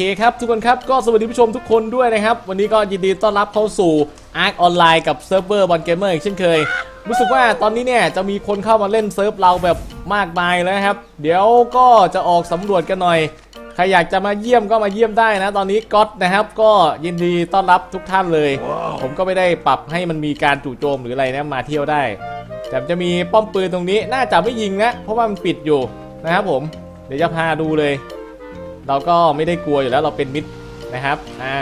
เคครับทุกคนครับก็สวัสดีผู้ชมทุกคนด้วยนะครับ วันนี้ก็ยินดีต้อนรับเข้าสู่ Ark ออนไลน์กับเซิร์ฟเวอร์บอลเกมเมอร์อีกเช่นเคย รู้สึกว่าตอนนี้เนี่ยจะมีคนเข้ามาเล่นเซิร์ฟเราแบบมากมายแล้วนะครับ เดี๋ยวก็จะออกสำรวจกันหน่อย ใครอยากจะมาเยี่ยมก็มาเยี่ยมได้นะ ตอนนี้ก๊อตนะครับก็ยินดีต้อนรับทุกท่านเลย ผมก็ไม่ได้ปรับให้มันมีการจู่โจมหรืออะไรนะมาเที่ยวได้ แต่จะมีป้อมปืนตรงนี้น่าจะไม่ยิงนะเพราะว่ามันปิดอยู่นะครับผม เดี๋ยวจะพาดูเลย เราก็ไม่ได้กลัวอยู่แล้วเราเป็นมิตรนะครับอ่า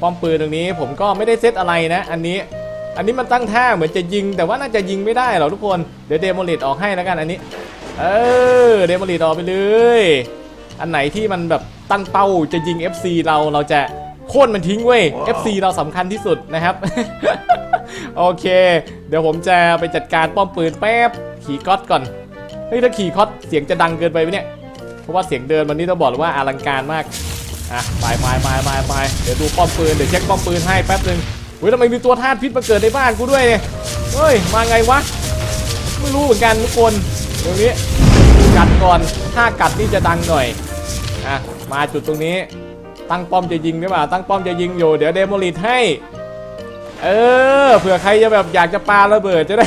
ป้อมปืนตรงนี้ผมก็ไม่ได้เซตอะไรนะ อันนี้อันนี้มันตั้งท่าเหมือนจะยิง แต่ว่าน่าจะยิงไม่ได้หรอกทุกคนเดี๋ยวเดโมลิตออกให้แล้วกันอันนี้ เออเดโมลิตออกไปเลย อันไหนที่มันแบบตั้งเป้าจะยิง FC เราเราจะโค่นมันทิ้งเว้ย FC เราสำคัญที่สุดนะครับ โอเค เดี๋ยวผมจะไปจัดการป้อมปืนแป๊บ ขี่ก๊อตก่อน เฮ้ยถ้าขี่คอสเสียงจะดังเกินไปไหมเนี่ยเพ ราะว่าเสียงเดินวันนี้ต้องบอกเลยว่าอลังการมากอะไปไปไปไปไปเดี๋ยวดูป้อมปืนเดี๋ยวเช็คป้อมปืนให้แป๊บนึงเฮ้ยทำไมมีตัวธาตุพิษมาเกิดในบ้านกูด้วยเนี่ยเฮ้ยมาไงวะไม่รู้เหมือนกันทุกคนตรงนี้กัดก่อนถ้ากัดนี่จะดังหน่อยอะมาจุดตรงนี้ตั้งป้อมจะยิงหรือเปล่าตั้งป้อมจะยิงอยู่เดี๋ยวเดโมลิทให้ เออเผื่อใครจะแบบอยากจะปาระเบิดจะได้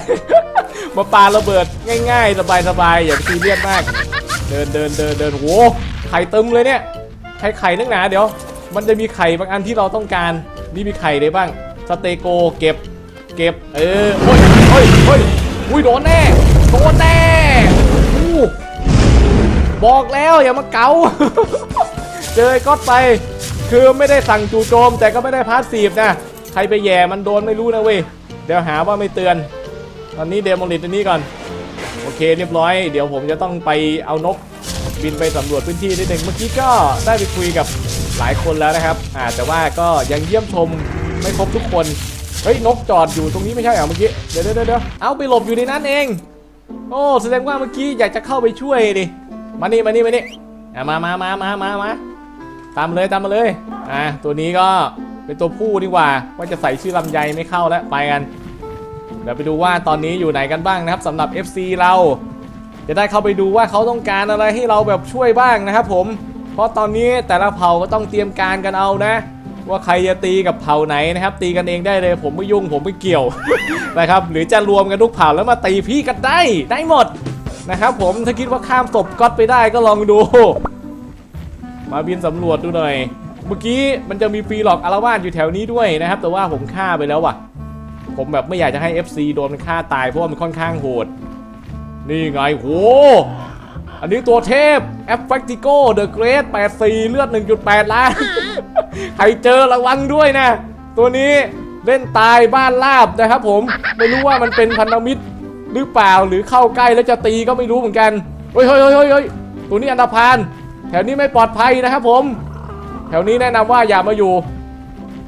มาปาระเบิดง่าย ๆ สบายๆอย่าซีเรียสมาก เดินเดินเดินเดินโหไข่ตึมเลยเนี่ยไข่ไข่นักหนาเดี๋ยว มันจะมีไข่บางอันที่เราต้องการนี่มีไข่ได้บ้างสเตโกเก็บเก็บเออโอ้ยเฮ้ยเฮ้ยอุ้ยโดนแน่โดนแน่อู้บอกแล้วอย่ามาเกาเจอก๊อตไป คือไม่ได้สั่งจู่โจมแต่ก็ไม่ได้พาสซีฟนะ ใครไปแย่มันโดนไม่รู้นะเว้ยเดี๋ยวหาว่าไม่เตือน ตอนนี้เดโมลิตอันนี้ก่อน โอเคเรียบร้อย เดี๋ยวผมจะต้องไปเอานกบินไปสำรวจพื้นที่นิดนึงเมื่อกี้ก็ได้ไปคุยกับหลายคนแล้วนะครับอ่าแต่ว่าก็ยังเยี่ยมชมไม่ครบทุกคนเฮ้ยนกจอดอยู่ตรงนี้ไม่ใช่เหรอเมื่อกี้เดี๋ยวเดี๋ยวเดี๋ยวเอาไปหลบอยู่ในนั้นเอง โอ้แสดงว่าเมื่อกี้อยากจะเข้าไปช่วยดิมานี่มานี่มานี่มามามามามามาตามเลยตามมาเลยอ่าตัวนี้ก็เป็นตัวผู้ดีกว่าว่าจะใส่ชื่อลำไยไม่เข้าแล้วไปกัน เดี๋ยวไปดูว่าตอนนี้อยู่ไหนกันบ้างนะครับสำหรับ FC เรา จะได้เข้าไปดูว่าเขาต้องการอะไรให้เราแบบช่วยบ้างนะครับผม เพราะตอนนี้แต่ละเผ่าก็ต้องเตรียมการกันเอานะ ว่าใครจะตีกับเผ่าไหนนะครับ ตีกันเองได้เลย ผมไม่ยุ่งผมไม่เกี่ยวนะครับ หรือจะรวมกันทุกเผ่าแล้วมาตีพี่กันได้ได้หมดนะครับผมถ้าคิดว่าข้ามศพก๊อตไปได้ก็ลองดู มาบินสำรวจดูหน่อย เมื่อกี้มันจะมีฟรีหลอกอารวาสอยู่แถวนี้ด้วยนะครับ แต่ว่าผมฆ่าไปแล้วว่ะ ผมแบบไม่อยากจะให้ FC โดนมันฆ่าตายเพราะว่ามันค่อนข้างโหด นี่ไงโหอันนี้ตัวเทพ a f f a c t i c o The Great 84 เลือด 1.8 ล้าน ใครเจอระวังด้วยนะ ตัวนี้เล่นตายบ้านลาบนะครับผม ไม่รู้ว่ามันเป็นพันธมิตรหรือเปล่าหรือเข้าใกล้แล้วจะตีก็ไม่รู้เหมือนกัน เฮ้ยเฮ้ยเฮ้ยเฮ้ยเฮ้ยตัวนี้อันธพาลแถวนี้ไม่ปลอดภัยนะครับผม แถวนี้แนะนำว่าอย่ามาอยู่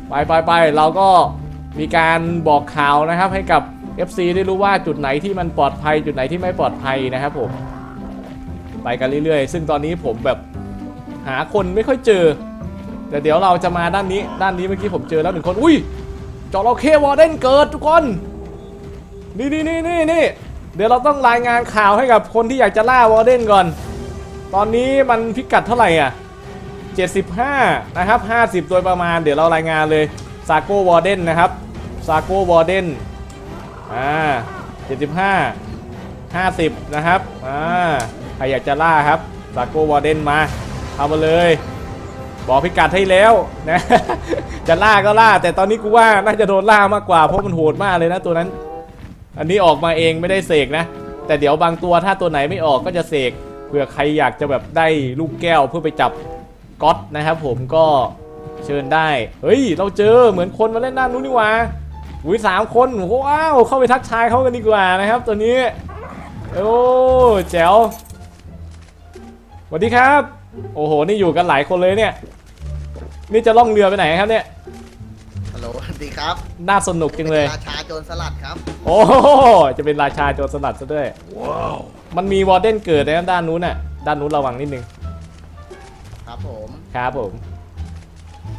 ไปไปไปเราก็ มีการบอกข่าวนะครับให้กับ FC ได้รู้ว่าจุดไหนที่มันปลอดภัย จุดไหนที่ไม่ปลอดภัยนะครับผมไปกันเรื่อยๆ ซึ่งตอนนี้ผมแบบหาคนไม่ค่อยเจอ แต่เดี๋ยวเราจะมาด้านนี้ ด้านนี้เมื่อกี้ผมเจอแล้วหนึ่งคน อุ้ยจอร์เควอร์เดนเกิดทุกคน นี่นี่นี่นี่นี่เดี๋ยวเราต้องรายงานข่าวให้กับคนที่อยากจะล่าวอร์เดนก่อน ตอนนี้มันพิกัดเท่าไหร่อะ 75 นะครับ 50 โดยประมาณ เดี๋ยวเรารายงานเลยซาโกวอร์เดนนะครับ ซาโกวอร์เดนอ่า75 50นะครับอ่าใครอยากจะล่าครับซาโกวอร์เดนมาเอามาเลย บอกพิกัดให้แล้วนะจะล่าก็ล่า แต่ตอนนี้กูว่าน่าจะโดนล่ามากกว่าเพราะมันโหดมากเลยนะตัวนั้น อันนี้ออกมาเองไม่ได้เสกนะ แต่เดี๋ยวบางตัวถ้าตัวไหนไม่ออกก็จะเสกเผื่อใครอยากจะแบบได้ลูกแก้วเพื่อไปจับก๊อตนะครับผมก็เชิญได้ เฮ้ย เราเจอเหมือนคนมาเล่นด้านนู้นนี่หว่า อุ้ยสามคนว้าวเข้าไปทักทายเขากันดีกว่านะครับ ตัวนี้โอ้แจ๋วสวัสดีครับ โอ้โหนี่อยู่กันหลายคนเลยเนี่ย นี่จะล่องเรือไปไหนครับเนี่ยฮัลโหลสวัสดีครับน่าสนุกจังเลยราชาโจรสลัดครับ โอ้โหจะเป็นราชาโจรสลัดซะด้วยว้าวมันมีวอร์เดนเกิดนะครับด้านนู้นน่ะด้านนู้นระวังนิดนึงครับผมครับผม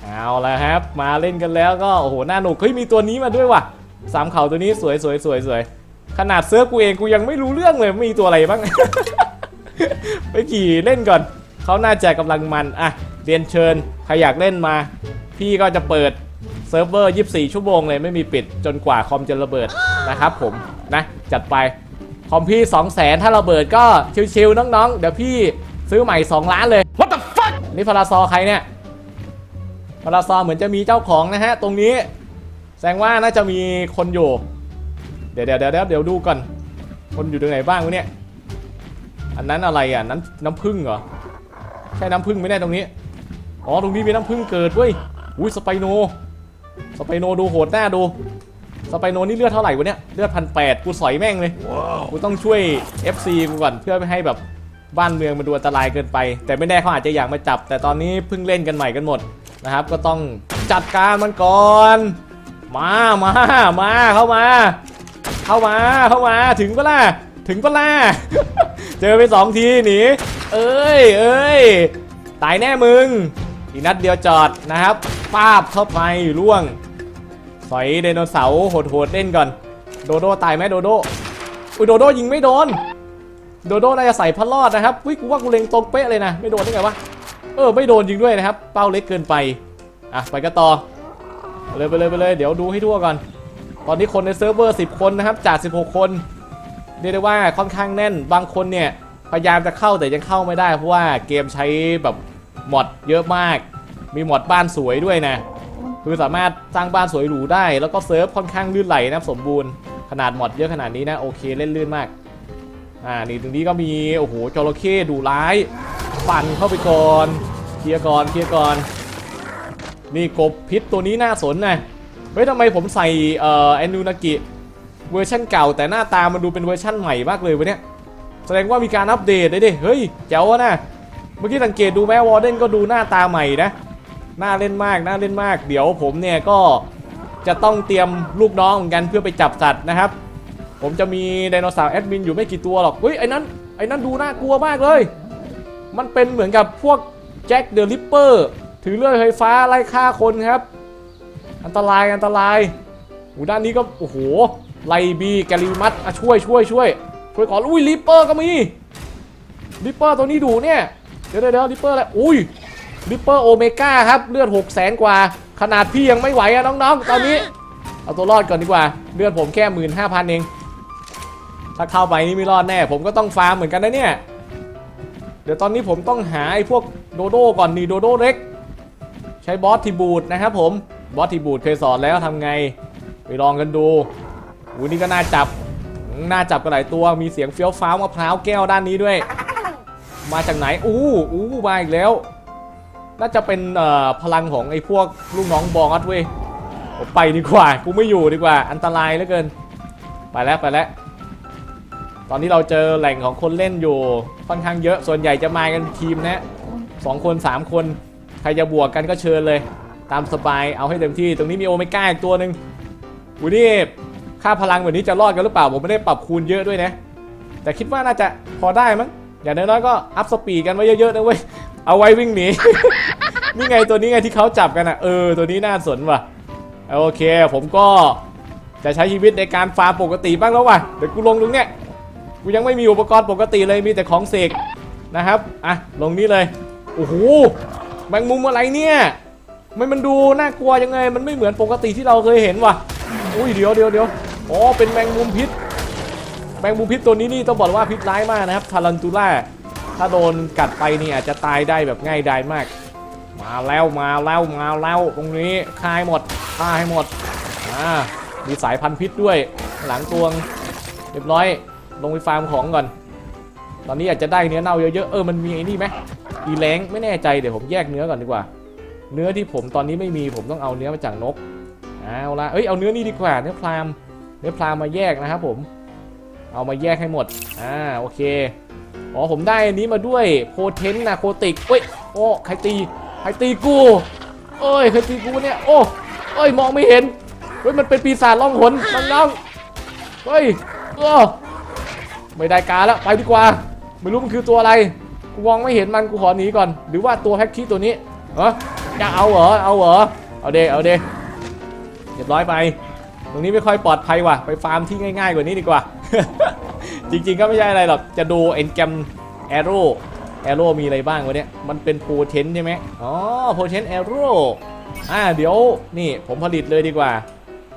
เอาละครับ มาเล่นกันแล้วก็โอ้โหน่าหนุกเฮ้ยมีตัวนี้มาด้วยว่ะสามเข่าตัวนี้สวยสวยสวยสวยขนาดเซิร์ฟกูเองกูยังไม่รู้เรื่องเลยมีตัวอะไรบ้าง ไปขี่เล่นก่อนเขาน่าจะกำลังมันอะเรียนเชิญใครอยากเล่นมา พี่ก็จะเปิดเซิร์ฟเวอร์ 24 ชั่วโมงเลยไม่มีปิดจนกว่าคอมจะระเบิดนะครับผมนะจัดไปคอมพี่ 2 0 0แสนถ้าระเบิดก็ชิวๆน้องๆ เดี๋ยวพี่ซื้อใหม่ 2 ล้านเลย What the fuck นี่พาราซอใครเนี่ย พาราซอเหมือนจะมีเจ้าของนะฮะ ตรงนี้ แสดงว่าน่าจะมีคนอยู่ เดี๋ยวเดี๋ยวเดี๋ยวเดี๋ยวดูก่อน คนอยู่ตรงไหนบ้างวะเนี่ย อันนั้นอะไรอะนั้นน้ำผึ้งเหรอ ใช่น้ำผึ้งไหมเนี่ได้ตรงนี้ อ๋อ ตรงนี้มีน้ำผึ้งเกิดเว้ย อุ้ยสไปโน สไปโนดูโหดหน้าดู สไปโนนี่เลือดเท่าไหร่วะเนี่ย เลือดพันแปดกูสอยแม่งเลย กูต้องช่วย FC กูก่อนเพื่อไม่ให้แบบบ้านเมืองมันดูอันตรายเกินไป แต่ไม่แน่เขาอาจจะอยากมาจับ แต่ตอนนี้เพิ่งเล่นกันใหม่กันหมด นะครับ ก็ต้องจัดการมันก่อน มามามาเข้ามา เข้ามาเข้ามาถึงปะล่ะถึงปะล่ะเจอไปสองทีหนีเอ้ยเอ้ยตายแน่มึง อีกนัดเดียวจอดนะครับป้าบเข้าไปล่วงสอยไดโนเสาร์โหดๆเล่นก่อน โดโดตายไหมโดโดอุ้ยโดโดยิงไม่โดน โดโดน่าจะใส่พัดลอดนะครับวิกูว่ากูเล็งตรงเป๊ะเลยนะ ไม่โดนได้ไงวะ เออไม่โดนจริงด้วยนะครับ เป้าเล็กเกินไป อะไปกันต่อเลยไปเลยไปเลยเดี๋ยวดูให้ทั่วก่อน ตอนนี้คนในเซิร์ฟเวอร์10 คนนะครับจาก 16 คนเรียกได้ว่าค่อนข้างแน่นบางคนเนี่ยพยายามจะเข้าแต่ยังเข้าไม่ได้ เพราะว่าเกมใช้แบบมอดเยอะมาก มีมอดบ้านสวยด้วยนะคือสามารถสร้างบ้านสวยหรูได้ แล้วก็เซิร์ฟค่อนข้างลื่นไหลนะสมบูรณ์ขนาดมอดเยอะขนาดนี้นะโอเคเล่นลื่นมากอ่านี่ตรงนี้ก็มีโอ้โหจระเข้ดุร้าย ปั่นเข้าไปก่อนเคลียร์ก่อนเคลียร์ก่อน นี่กบพิษตัวนี้น่าสนนะเฮ้ยทำไมผมใส่เอ่อแอนนูนากิเวอร์ชันเก่า แต่หน้าตามันดูเป็นเวอร์ชันใหม่มากเลยวะเนี่ยแสดงว่ามีการอัปเดตเลยดิเฮ้ยเจ๋วะนะเมื่อกี้สังเกตดูแม่วอร์เดนก็ดูหน้าตาใหม่นะน่าเล่นมากน่าเล่นมาก เดี๋ยวผมเนี่ยก็จะต้องเตรียมลูกน้องเหมือนกันเพื่อไปจับสัตว์นะครับ ผมจะมีไดโนเสาร์แอดมินอยู่ไม่กี่ตัวหรอกเฮ้ยไอ้นั้นไอ้นั้นดูน่ากลัวมากเลย มันเป็นเหมือนกับพวกแจ็คเดอะริปเปอร์ถือเลื่อยไฟฟ้าไล่ฆ่าคนครับ อันตรายอันตรายหูด้านนี้ก็โอ้โหไลบีแกลิมัสอะช่วยช่วยช่วยช่วยก่อนอุ้ยริปเปอร์ก็มีริปเปอร์ตัวนี้ดูเนี่ยเดี๋ยวเดี๋ยวริปเปอร์อะไรอุ้ยริปเปอร์โอเมก้าครับเลือด6 0 0 0 0 0กว่า ขนาดพี่ยังไม่ไหวอะน้องๆ ตอนนี้ เอาตัวรอดก่อนดีกว่า เลือดผมแค่หมื่นห้าพันเอง ถ้าเข้าไปนี่ไม่รอดแน่ ผมก็ต้องฟาร์มเหมือนกันนะเนี่ย เดี๋ยวตอนนี้ผมต้องหาไอ้พวกโดโดก่อนนี่โดโดเล็ก ใช้บอสทีบูดนะครับผมบอสทีบูดเคยสอนแล้วทำไง ไปลองกันดูอูนี่ก็น่าจับน่าจับกันหลายตัวมีเสียงเฟี้ยวฟ้าวมะพร้าวแก้วด้านนี้ด้วย มาจากไหนอู้อู้มาอีกแล้ว น่าจะเป็นเอ่อพลังของไอ้พวกลูกน้องบอสเว้ยไปดีกว่า กูไม่อยู่ดีกว่า อันตรายเหลือเกิน ไปแล้วไปแล้ว ตอนนี้เราเจอแหล่งของคนเล่นอยู่ค่อนข้างเยอะส่วนใหญ่จะมากันทีมนะสองคนสามคน ใครจะบวกกันก็เชิญเลย ตามสบายเอาให้เต็มที่ ตรงนี้มีโอเมก้าอีกตัวหนึ่งอูนี่ค่าพลังแบบนี้จะรอดกันหรือเปล่า ผมไม่ได้ปรับคูณเยอะด้วยนะ แต่คิดว่าน่าจะพอได้มั้งอย่างน้อยๆก็อัพสปีดกันไว้เยอะๆนะเว้ยเอาไว้วิ่งหนีนี่ไงตัวนี้ไงที่เขาจับกันอะเออตัวนี้น่าสนว่ะโอเค ผมก็จะใช้ชีวิตในการฟาร์มปกติบ้างแล้วว่ะเดี๋ยวกูลงตรงเนี้ย กูยังไม่มีอุปกรณ์ปกติเลยมีแต่ของเสกนะครับอะลงนี้เลยโอ้โหแมงมุมอะไรเนี่ยมันมันดูน่ากลัวยังไง มันไม่เหมือนปกติที่เราเคยเห็นว่ะอุ้ยเดี๋ยวเดี๋ยวเดี๋ยวอ๋อเป็นแมงมุมพิษ แมงมุมพิษตัวนี้นี่ต้องบอกว่าพิษร้ายมากนะครับทารันตูล่าถ้าโดนกัดไปนี่อาจจะตายได้แบบง่ายดายมาก มาแล้วมาแล้วมาแล้วตรงนี้ฆ่าให้หมดฆ่าให้หมดอ่ามีสายพันธุ์พิษด้วย หลังตวงเรียบร้อย ลงไปฟาร์มของก่อน ตอนนี้อาจจะได้เนื้อเน่าเยอะๆ เออ มันมีไอ้นี่ไหมอีแรงไม่แน่ใจ เดี๋ยวผมแยกเนื้อก่อนดีกว่า เนื้อที่ผมตอนนี้ไม่มี ผมต้องเอาเนื้อมาจากนก เอาละเอ้ย เอาเนื้อนี่ดีกว่า เนื้อพรามเนื้อพรามมาแยกนะครับผม เอามาแยกให้หมด อ่า โอเค อ๋อ ผมได้อันนี้มาด้วยโพเทนนาโคติกเอ้ย โอ้ ใครตี ใครตีกู เอ้ย ใครตีกูเนี่ย โอ้ เอ้ย มองไม่เห็น เฮ้ย มันเป็นปีศาจล่องหนน้องๆเฮ้ยเออ ไม่ได้การแล้วไปดีกว่า ไม่รู้มันคือตัวอะไร กูมองไม่เห็นมันกูขอหนีก่อน หรือว่าตัวแฮกกี้ตัวนี้เหรอจะเอาเหรอเอาเหรอเอาเดเอาเดเรียบร้อยไป ตรงนี้ไม่ค่อยปลอดภัยว่ะ ไปฟาร์มที่ง่ายๆกว่านี้ดีกว่า จริงๆก็ไม่ใช่อะไรหรอก จะดูเอ็นแกมแอโร่แอโร่มีอะไรบ้างวะเนี่ย มันเป็นโพเทนใช่ไหมอ๋อโพเทนแอโร่อ่าเดี๋ยวนี่ผมผลิตเลยดีกว่า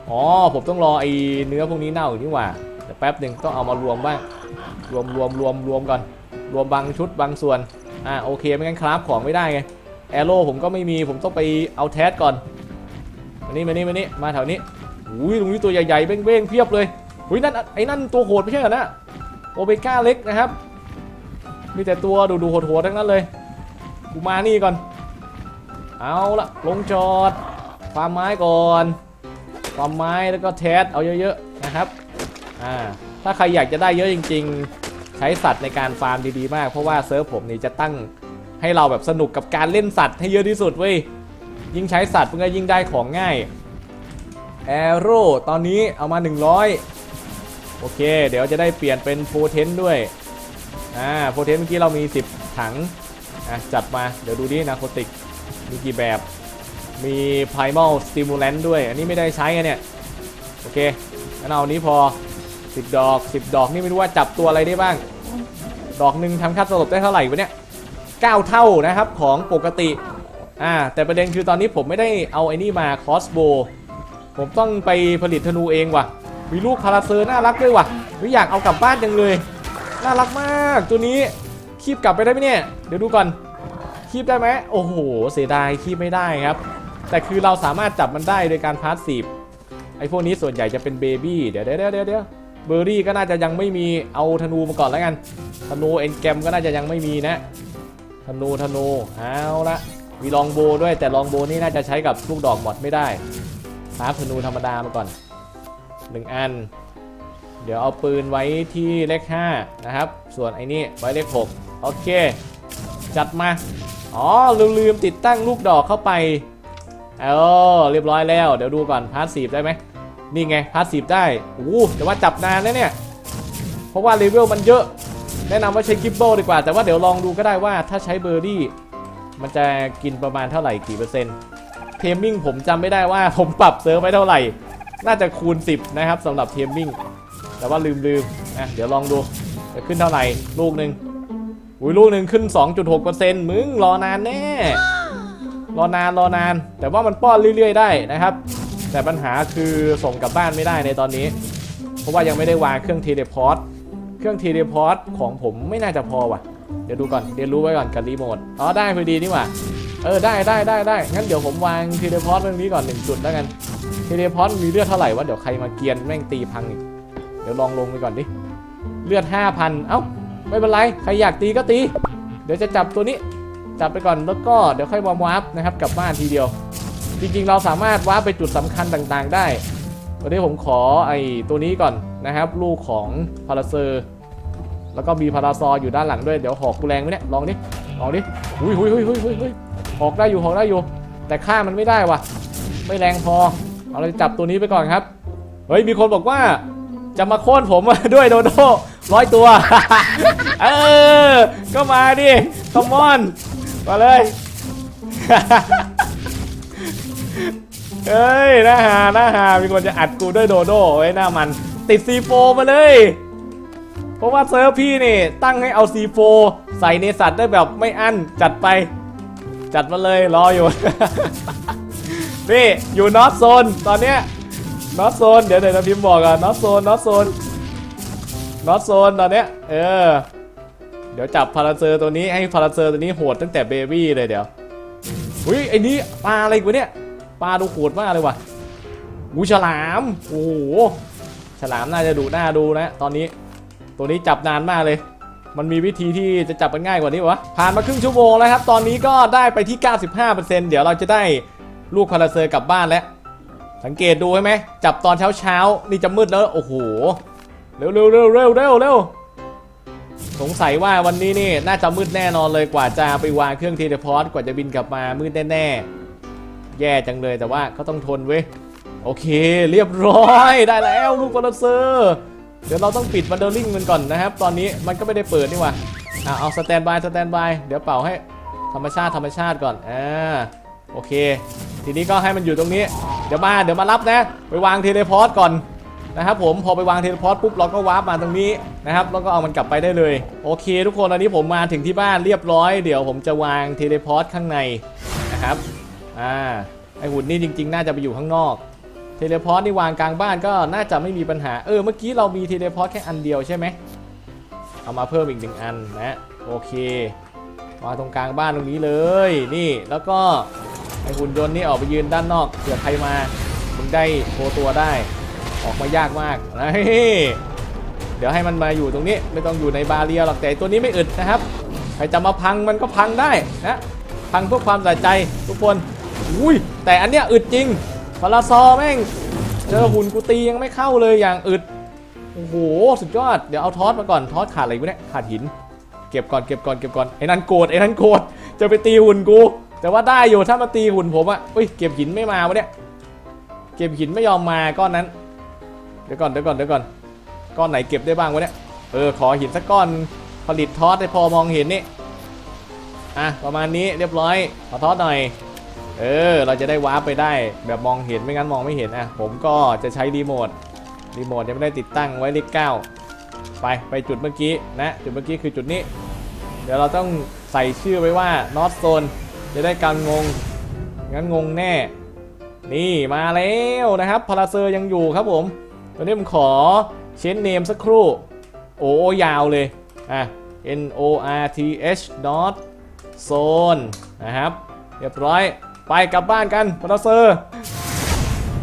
อ๋อผมต้องรอไอเนื้อพวกนี้เน่าอีกนี่หว่า เดี๋ยวแป๊บหนึ่งต้องเอามารวมบ้างรวมรวมรวมรวมก่อน รวมบางชุดบางส่วน อ่าโอเคไม่งั้นคราฟของไม่ได้ไงแอโร่ผมก็ไม่มีผมต้องไปเอาแทสก่อนมานี่มานี่มานี่มาแถวนี้อุ้ยตรงนี้ตัวใหญ่ๆเบ้งๆเพียบเลยอุ้ยนั่นไอ้นั่นตัวโหดไม่ใช่เหรอนะโอเบก้าเล็กนะครับ มีแต่ตัวดูดูๆโหดๆทั้งนั้นเลยกูมานี่ก่อน เอาละลงจอดฟามไม้ก่อนฟามไม้แล้วก็แทสเอาเยอะๆนะครับ อ่าถ้าใครอยากจะได้เยอะจริง ๆ ใช้สัตว์ในการฟาร์มดีๆมาก เพราะว่าเซิร์ฟผมนี่จะตั้งให้เราแบบสนุกกับการเล่นสัตว์ให้เยอะที่สุดเว้ยยิ่งใช้สัตว์มันก็ยิ่งได้ของง่ายแอโร่ตอนนี้เอามา 100 โอเค เดี๋ยวจะได้เปลี่ยนเป็นโพเทนด้วยอ่าโพเทนเมื่อกี้เรามี 10 ถังอะจัดมาเดี๋ยวดูดินาโคติกมีกี่แบบ มี primal stimulant ด้วย อันนี้ไม่ได้ใช้ไงเนี่ย โอเคงั้นเอาอันนี้พอ 10ดอก10ดอกนี่ไม่รู้ว่าจับตัวอะไรได้บ้าง ดอกหนึ่งทำค่าสลบได้เท่าไหร่วะเนี่ย9เท่านะครับของปกติอ่าแต่ประเด็นคือตอนนี้ผมไม่ได้เอาไอ้นี่มาคอสโบผมต้องไปผลิตธนูเองว่ะ มีลูกพาราเซอร์น่ารักด้วยว่ะไม่อยากเอากลับบ้านจังเลย น่ารักมากตัวนี้คีบกลับไปได้ไหมเนี่ย เดี๋ยวดูก่อนคีบได้ไหมโอ้โห เสียดายคีบไม่ได้ครับ แต่คือเราสามารถจับมันได้โดยการพาสซีฟไอ้พวกนี้ส่วนใหญ่จะเป็นเบบี้เดี๋ยวเดี๋ยวเดี๋ยวเดี๋ยว เบอร์รี่ก็น่าจะยังไม่มีเอาธนูมาก่อนแล้วกัน ธนูเอ็นแกมก็น่าจะยังไม่มีนะ ธนูธนูเอาละมีลองโบด้วยแต่ลองโบนี่น่าจะใช้กับลูกดอกหมดไม่ได้คราฟธนูธรรมดามาก่อนหนึ่งอัน เดี๋ยวเอาปืนไว้ที่เลข5นะครับ ส่วนไอ้นี่ไว้เลข6โอเค จัดมา อ๋อลืมลืมติดตั้งลูกดอกเข้าไปเออเรียบร้อยแล้ว เดี๋ยวดูก่อนพาสซีฟได้ไหม นี่ไงพาสซีฟได้โอ้แต่ว่าจับนานนะเนี่ย เพราะว่าเลเวลมันเยอะ แนะนำว่าใช้กิบโบดีกว่า แต่ว่าเดี๋ยวลองดูก็ได้ว่าถ้าใช้เบอร์รี่ มันจะกินประมาณเท่าไหร่กี่เปอร์เซ็นต์ เทมมิ่งผมจำไม่ได้ว่าผมปรับเซิร์ฟไว้เท่าไหร่ น่าจะคูณ 10 นะครับสำหรับเทมมิ่ง แต่ว่าลืมลืมอะเดี๋ยวลองดูจะขึ้นเท่าไหร่ลูกหนึ่งอุ้ยลูกหนึ่งขึ้น 2.6%มึงรอนานแน่ รอนานรอนาน แต่ว่ามันป้อนเรื่อย ๆ ได้นะครับ แต่ปัญหาคือส่งกลับบ้านไม่ได้ในตอนนี้ เพราะว่ายังไม่ได้วางเครื่องเทเลพอร์ตเครื่องเทเลพอร์ตของผมไม่น่าจะพอว่ะ เดี๋ยวดูก่อนเรียนรู้ไว้ก่อนกับรีโมทอ๋อได้พอดีนี่หว่าเออได้ได้ได้ได้งั้นเดี๋ยวผมวางเทเลพอร์ตตรงนี้ก่อนหนึ่งจุดแล้วกันเทเลพอร์ตมีเลือดเท่าไหร่วะเดี๋ยวใครมาเกียนแม่งตีพังอีกเดี๋ยวลองลงไปก่อนดิเลือด5,000เอ้าไม่เป็นไรใครอยากตีก็ตี เดี๋ยวจะจับตัวนี้จับไปก่อนแล้วก็เดี๋ยวค่อยวาร์มวาร์ปนะครับกลับบ้านทีเดียว จริงๆ เราสามารถวาไปจุดสำคัญต่างๆ ได้ วันนี้ผมขอไอ้ตัวนี้ก่อนนะครับ ลูกของพาราเซอร์ แล้วก็มีพาราซออยู่ด้านหลังด้วย เดี๋ยวหอกกูแรงไหมเนี่ย ลองดิ ลองดิหุยหุยหุยหุยหุยหุยหอกได้อยู่หอกได้อยู่ แต่ค่ามันไม่ได้ว่ะ ไม่แรงพอ เอาเลยจับตัวนี้ไปก่อนครับ เฮ้ย มีคนบอกว่าจะมาโค่นผมด้วยโดโดร้อยตัว เออ ก็มาดิคอมมอน มาเลย เฮ้ยน่าหาน่าหามีคนจะอัดกูด้วยโดโดไว้หน้ามัน ติด C4 มาเลย เพราะว่าเซิร์ฟพี่นี่ ตั้งให้เอา C4 ใส่ในสัตว์ได้แบบไม่อั้นจัดไป จัดมาเลยรออยู่ นี่ อยู่นอตโซนตอนเนี้ยนอตโซนเดี๋ยวเดี๋ยวพิมพ์บอกอะนอตโซนนอตโซนนอตโซนตอนเนี้ยเออ เดี๋ยวจับพาราเซอร์ตัวนี้ให้พาราเซอร์ตัวนี้โหดตั้งแต่เบบี้เลยเดี๋ยวอุ้ยไอ้นี่ปลาอะไรกูเนี่ย ปลาดูโหดมากเลยว่ะงูฉลาม โอ้โห ฉลามน่าจะดุหน้าดูนะ ตอนนี้ ตัวนี้จับนานมากเลย มันมีวิธีที่จะจับมันง่ายกว่านี้วะ ผ่านมาครึ่งชั่วโมงแล้วครับ ตอนนี้ก็ได้ไปที่ 95%เดี๋ยวเราจะได้ลูกพาราเซอร์กลับบ้านแล้ว สังเกตดูใช่ไหม จับตอนเช้าเช้านี่จะมืดแล้ว โอ้โห เร็วเร็วเร็วเร็วเร็วเร็วสงสัยว่าวันนี้นี่น่าจะมืดแน่นอนเลยกว่าจะไปวางเครื่องเทเลพอร์ตกว่าจะบินกลับมามืดแน่ๆ แย่จังเลยแต่ว่าก็ต้องทนเว้ยโอเค เรียบร้อยได้แล้วลูกพารเซอร์เดี๋ยวเราต้องปิดบันเดอร์ลิงมันก่อนนะครับ ตอนนี้มันก็ไม่ได้เปิดนี่หว่าอะเอาสแตนบายสแตนบายเดี๋ยวเป่าให้ธรรมชาติธรรมชาติก่อนอ่าโอเค ทีนี้ก็ให้มันอยู่ตรงนี้ เดี๋ยวมาเดี๋ยวมารับนะ ไปวางเทเลพอร์ตก่อนนะครับผมพอไปวางเทเลพอร์ตปุ๊บเราก็วาร์ปมาตรงนี้นะครับแล้วก็เอามันกลับไปได้เลยโอเค ทุกคนตอนนี้ผมมาถึงที่บ้านเรียบร้อย เดี๋ยวผมจะวางเทเลพอร์ตข้างในนะครับ อ่าไอหุ่นนี่จริง ๆ น่าจะไปอยู่ข้างนอก เทเลพอร์ตนี่วางกลางบ้านก็น่าจะไม่มีปัญหา เออ เมื่อกี้เรามีเทเลพอร์ตแค่อันเดียวใช่ไหม เอามาเพิ่มอีกหนึ่งอันนะโอเควางตรงกลางบ้านตรงนี้เลย นี่แล้วก็ไอหุ่นยนต์นี่ออกไปยืนด้านนอกเผื่อใครมามึงได้โชว์ตัวได้ ออกมายากมากนะเดี๋ยวให้มันมาอยู่ตรงนี้ไม่ต้องอยู่ในบาเรียหรอกแต่ตัวนี้ไม่อึดนะครับ ใครจะมาพังมันก็พังได้นะ พังเพื่อความสะใจทุกคน อุ้ยแต่อันเนี้ยอึดจริงพาราซอแม่งเจอหุ่นกูตียังไม่เข้าเลยอย่างอึดโอ้โหสุดยอดเดี๋ยวเอาทอสมาก่อนทอสขาดอะไรวะเนี่ยขาดหิน เก็บก่อนเก็บก่อนเก็บก่อนไอ้นั่นโกรธไอ้นั่นโกรธจะไปตีหุ่นกู แต่ว่าได้อยู่ถ้ามาตีหุ่นผมอะเฮ้ยเก็บหินไม่มาวะเนี่ยเก็บหินไม่ยอมมาก้อนนั้นเดี๋ยวก่อนเดี๋ยวก่อนเดี๋ยวก่อนก้อนไหนเก็บได้บ้างวะเนี่ยเออขอหินสักก้อนผลิตทอสให้พอมองเห็นนี่อะประมาณนี้เรียบร้อยขอทอสหน่อย เออ เราจะได้วาร์ปไปได้ แบบมองเห็นไม่งั้นมองไม่เห็นอะ ผมก็จะใช้รีโมท รีโมทยังไม่ได้ติดตั้งไว้เลขเก้าไปไปจุดเมื่อกี้นะ จุดเมื่อกี้คือจุดนี้ เดี๋ยวเราต้องใส่ชื่อไว้ว่า North Zone จะได้การงง งั้นงงแน่ นี่มาแล้วนะครับ พาราเซอร์ยังอยู่ครับผม ตอนนี้ผมขอเช็นเนมสักครู่ โอ้ยาวเลย อะ N O R T H North Zone นะครับ เรียบร้อย ไปกลับบ้านกันพาราเซอร์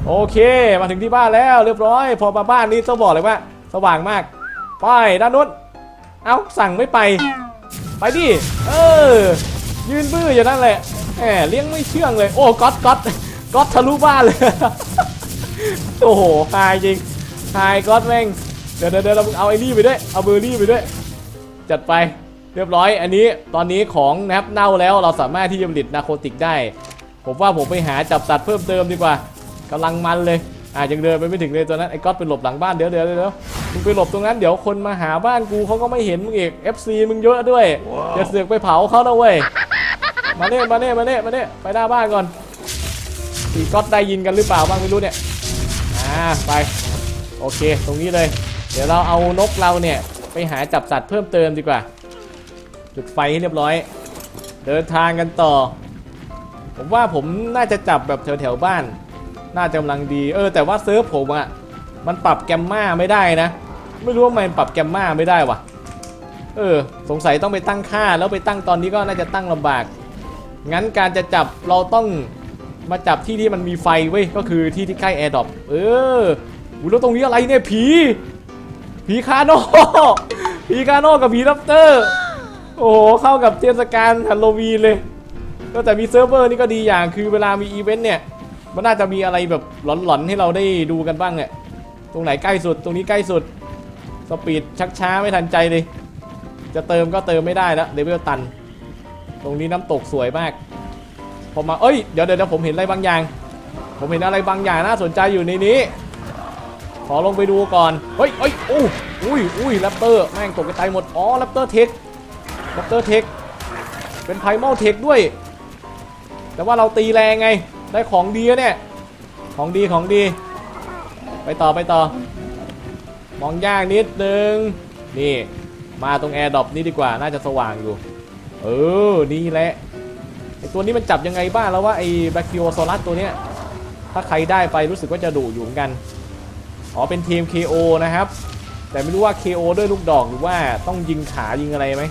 โอเค มาถึงที่บ้านแล้วเรียบร้อย พอมาบ้านนี้ต้องบอกเลยว่า สว่างมาก ไปด้านนู้นเอ้าสั่งไม่ไป ไปดิ เออ ยืนบื้ออยู่นั่นแหละแหมเลี้ยงไม่เชื่องเลย โอ้ก๊อตก๊อตก๊อตทะลุบ้านเลย โอ้โหตายจริงตายก๊อตแม่ง เดี๋ยวเดี๋ยวเราเอาไอ้นี่ไปด้วย เอาเบอร์รี่ไปด้วย จัดไปเรียบร้อย อันนี้ตอนนี้ของนับเน่าแล้วเราสามารถที่จะผลิตนาโคติกได้ ผมว่าผมไปหาจับสัตว์เพิ่มเติมดีกว่ากำลังมันเลยอะยังเดินไปไม่ถึงเลยตอนนั้นไอ้ก๊อตไปหลบหลังบ้านเดี๋ยวเดี๋ยวเดี๋ยวมึงไปหลบตรงนั้นเดี๋ยวคนมาหาบ้านกูเขาก็ไม่เห็นมึงอีก FC มึงเยอะด้วยอย่าเสือกไปเผาเขานะเว้ยมาเน่มาเน่มาเน่มาเน่ไปหน้าบ้านก่อนอีก๊อตได้ยินกันหรือเปล่าบ้างไม่รู้เนี่ยอ่าไปโอเค ตรงนี้เลย เดี๋ยวเราเอานกเราเนี่ยไปหาจับสัตว์เพิ่มเติมดีกว่าจุดไฟให้เรียบร้อย เดินทางกันต่อ ผมว่าผมน่าจะจับแบบแถวแถวๆบ้าน น่าจะกำลังดี เออ แต่ว่าเซิร์ฟผมอะมันปรับแกมมาไม่ได้นะ ไม่รู้ว่าทำไมมันปรับแกมมาไม่ได้วะเออ สงสัยต้องไปตั้งค่าแล้วไปตั้งตอนนี้ก็น่าจะตั้งลำบาก งั้นการจะจับเราต้องมาจับที่ที่มันมีไฟเว้ย ก็คือที่ที่ใกล้แอร์ดรอปเอออุ้ยแล้วตรงนี้อะไรเนี่ยผี ผีคาโน่ผีคาโน่กับผีดับเตอร์ โอ้โห เข้ากับเทศกาลฮัลโลวีนเลย ก็แต่มีเซิร์ฟเวอร์นี่ก็ดีอย่างคือเวลามีอีเวนต์เนี่ย มันน่าจะมีอะไรแบบหลอนๆ ให้เราได้ดูกันบ้างเนี่ยตรงไหนใกล้สุด ตรงนี้ใกล้สุด สปีดชักช้าไม่ทันใจเลย จะเติมก็เติมไม่ได้แล้วเลเวลตัน ตรงนี้น้ำตกสวยมากพอมา เอ้ย เดี๋ยวเดี๋ยวผมเห็นอะไรบางอย่าง ผมเห็นอะไรบางอย่างน่าสนใจอยู่ในนี้ ขอลงไปดูก่อน เฮ้ยเฮ้ยโอ้อุ้ยอุ้ยแรปเตอร์ แม่งตกกระจายหมด อ๋อแรปเตอร์เทคแรปเตอร์เทค เป็นไพมอลเทคด้วย แต่ว่าเราตีแรงไง ได้ของดีเนี่ย ของดีของดี ไปต่อไปต่อ มองยากนิดนึง นี่ มาตรงแอร์ดรอปนี่ดีกว่า น่าจะสว่างอยู่ เออ นี่แหละ ไอตัวนี้มันจับยังไงบ้างแล้วว่าไอแบคทีโอโซลัสตัวเนี้ย ถ้าใครได้ไปรู้สึกว่าจะดุอยู่เหมือนกัน อ๋อ เป็นทีม KO นะครับ แต่ไม่รู้ว่า KO ด้วยลูกดอกหรือว่าต้องยิงขายิงอะไรไหม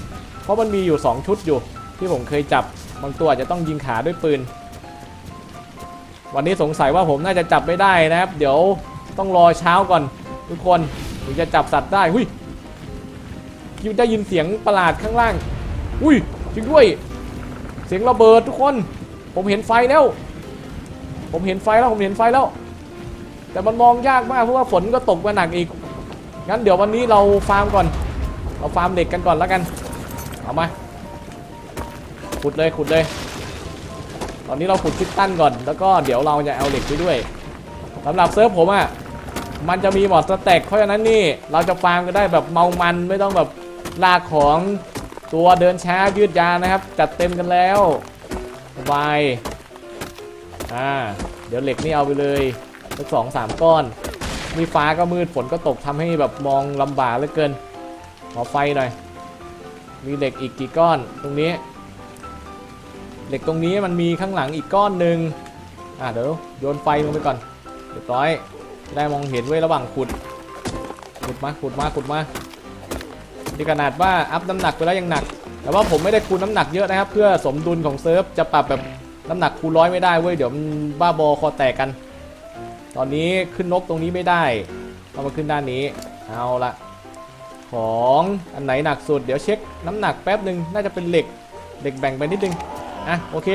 เพราะมันมีอยู่ 2 ชุดอยู่ที่ผมเคยจับ บางตัวอาจจะต้องยิงขาด้วยปืน วันนี้สงสัยว่าผมน่าจะจับไม่ได้นะครับ เดี๋ยวต้องรอเช้าก่อน ทุกคนถึงจะจับสัตว์ได้หุยคิวได้ยินเสียงประหลาดข้างล่าง อุ้ยจริงด้วย เสียงระเบิดทุกคน ผมเห็นไฟแล้ว ผมเห็นไฟแล้วผมเห็นไฟแล้ว แต่มันมองยากมากเพราะว่าฝนก็ตกมาหนักอีกงั้นเดี๋ยววันนี้เราฟาร์มก่อน เราฟาร์มเหล็กกันก่อนแล้วกัน เอามา ขุดเลยขุดเลย ตอนนี้เราขุดคิดตั้นก่อน แล้วก็เดี๋ยวเราจะเอาเหล็กไปด้วยสำหรับเซิร์ฟผมอะ่ะมันจะมีหมอดสแต็กเพราะฉะนั้นนี่เราจะฟาร์มกันได้แบบเมามันไม่ต้องแบบลากของตัวเดินช้ายืดยานะครับ จัดเต็มกันแล้วสบายอ่าเดี๋ยวเหล็กนี่เอาไปเลยสักสองสามก้อนมีฟ้าก็มืดฝนก็ตกทำให้แบบมองลำบากเหลือเกินขอไฟหน่อย มีเหล็กอีกกี่ก้อนตรงนี้ เหล็กตรงนี้มันมีข้างหลังอีกก้อนหนึ่งอะเดี๋ยวโยนไฟลงไปก่อนเรียบร้อยได้มองเห็นไว้ระหว่างขุดขุดมาขุดมาขุดมานี่ขนาดว่าอัพน้ำหนักไปแล้วยังหนัก แต่ว่าผมไม่ได้คูณน้ำหนักเยอะนะครับ เพื่อสมดุลของเซิร์ฟจะปรับแบบน้ำหนักคูณร้อยไม่ได้เว้ยเดี๋ยวมันบ้าบอคอแตกกัน ตอนนี้ขึ้นนกตรงนี้ไม่ได้ต้องมาขึ้นด้านนี้เอาละของอันไหนหนักสุดเดี๋ยวเช็คน้ำหนักแป๊บหนึ่งน่าจะเป็นเหล็กเหล็กแบ่งไปนิดนึง อะโอเค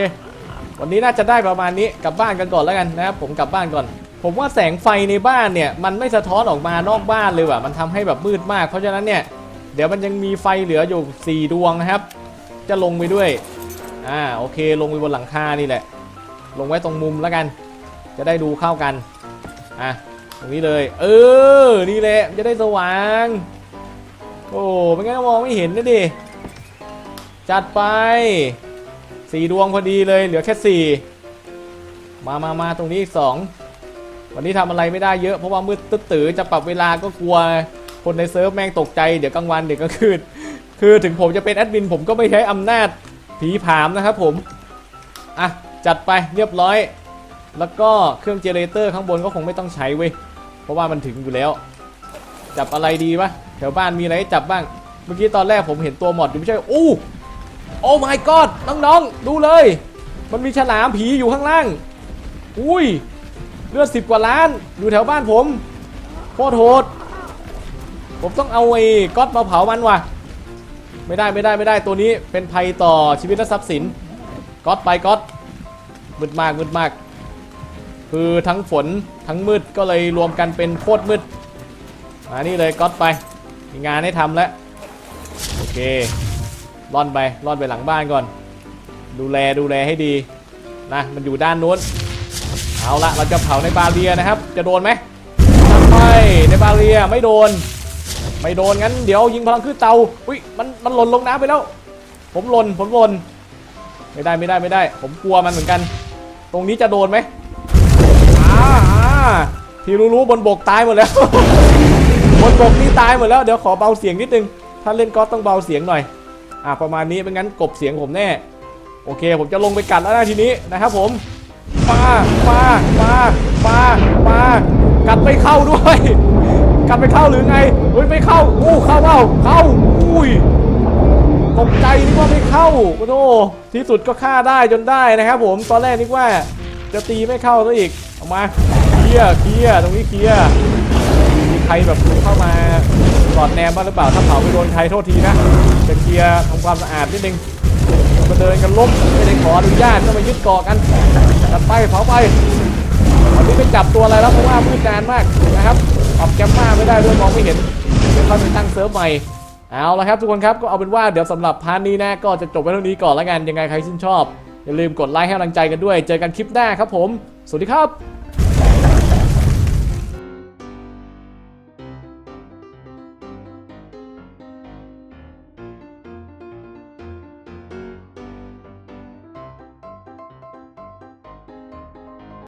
วันนี้น่าจะได้ประมาณนี้กลับบ้านกันก่อนแล้วกันนะครับผมกลับบ้านก่อน ผมว่าแสงไฟในบ้านเนี่ยมันไม่สะท้อนออกมานอกบ้านเลยว่ะมันทำให้แบบมืดมาก เพราะฉะนั้นเนี่ยเดี๋ยวมันยังมีไฟเหลืออยู่ 4 ดวงนะครับ จะลงไปด้วยอ่าโอเค ลงไปบนหลังคานี่แหละ ลงไว้ตรงมุมแล้วกัน จะได้ดูเข้ากันอะตรงนี้เลย เออ นี่แหละจะได้สว่าง โอ้ไม่งั้นมองไม่เห็นนะดิ จัดไป สี่ดวงพอดีเลยเหลือแค่สี่มามามาตรงนี้อีกสองวันนี้ทำอะไรไม่ได้เยอะเพราะว่ามืดตึ๊ดตือจะปรับเวลาก็กลัวคนในเซิร์ฟแม่งตกใจเดี๋ยวกลางวันเดี๋ยวกลางคืนคือถึงผมจะเป็นแอดมินผมก็ไม่ใช้อำนาจผีผามนะครับผมอะจัดไปเรียบร้อย แล้วก็เครื่องเจเนเรเตอร์ข้างบนก็คงไม่ต้องใช้เว้ยเพราะว่ามันถึงอยู่แล้ว จับอะไรดีปะแถวบ้านมีอะไรให้จับบ้าง เมื่อกี้ตอนแรกผมเห็นตัวหมอดอยู่ไม่ใช่อู้ โอ้ my god น้องๆ ดูเลย มันมีฉลามผีอยู่ข้างล่าง อุ้ย เลือดสิบกว่าล้าน อยู่แถวบ้านผมโคตรโหด ผมต้องเอาไอ้ก๊อตมาเผามันว่ะ ไม่ได้ไม่ได้ไม่ได้ตัวนี้เป็นภัยต่อชีวิตและทรัพย์สิน ก๊อตไปก๊อตมืดมากมืดมาก คือทั้งฝนทั้งมืดก็เลยรวมกันเป็นโคตรมืดมานี่เลยก๊อตไป มีงานให้ทำแล้ว โอเค ล่อนไปล่อนไปหลังบ้านก่อน ดูแลดูแลให้ดีนะมันอยู่ด้านนู้นเอาละเราจะเผาในบาเรียนะครับ จะโดนไหมไม่ในบาเรียไม่โดน ไม่โดนงั้นเดี๋ยวยิงพลังขึ้นเตาอุ้ยมันมันหล่นลงน้ำไปแล้ว ผมหล่นผมหล่นไม่ได้ไม่ได้ไม่ได้ ผมกลัวมันเหมือนกัน ตรงนี้จะโดนไหมอ่าอ่าที่รู้ๆบนบกตายหมดแล้ว บนบกนี่ตายหมดแล้วเดี๋ยวขอเบาเสียงนิดนึงถ้าเล่นก็ต้องเบาเสียงหน่อย อ่าประมาณนี้ไม่งั้นกบเสียงผมแน่ โอเค ผมจะลงไปกัดแล้วนะทีนี้นะครับผมปาปาปาปาปากัดไม่เข้าด้วย กัดไม่เข้าหรือไงเฮ้ยไม่เข้าอู้เข้าเปล่าเข้าอุ้ยตกใจนึกว่าไม่เข้าโอ้โหที่สุดก็ฆ่าได้จนได้นะครับผมตอนแรกนึกว่าจะตีไม่เข้าซะอีกเอามาเคลียร์เคลียร์ตรงนี้เคลียร์ ใครแบบเข้ามาสอดแนมบ้างหรือเปล่า ถ้าเผาไปโดนใครโทษทีนะจะเคลียร์ทำความสะอาดนิดนึงมาเดินกันล้มไม่ได้ขออนุญาตก็มายึดเกาะกันจัดไปเผาไปวันนี้ไปจับตัวอะไรแล้วเพราะว่ามืดนานมากนะครับปรับแกมมาไม่ได้ด้วยมองไม่เห็นเดี๋ยวเขาไปตั้งเซิร์ฟใหม่เอาละครับทุกคนครับก็เอาเป็นว่าเดี๋ยวสำหรับพาร์ทนี้นะก็จะจบไว้เท่านี้ก่อนแล้วกันยังไงใครชื่นชอบอย่าลืมกดไลค์ให้กำลังใจกันด้วย เจอกันคลิปหน้าครับผม สวัสดีครับ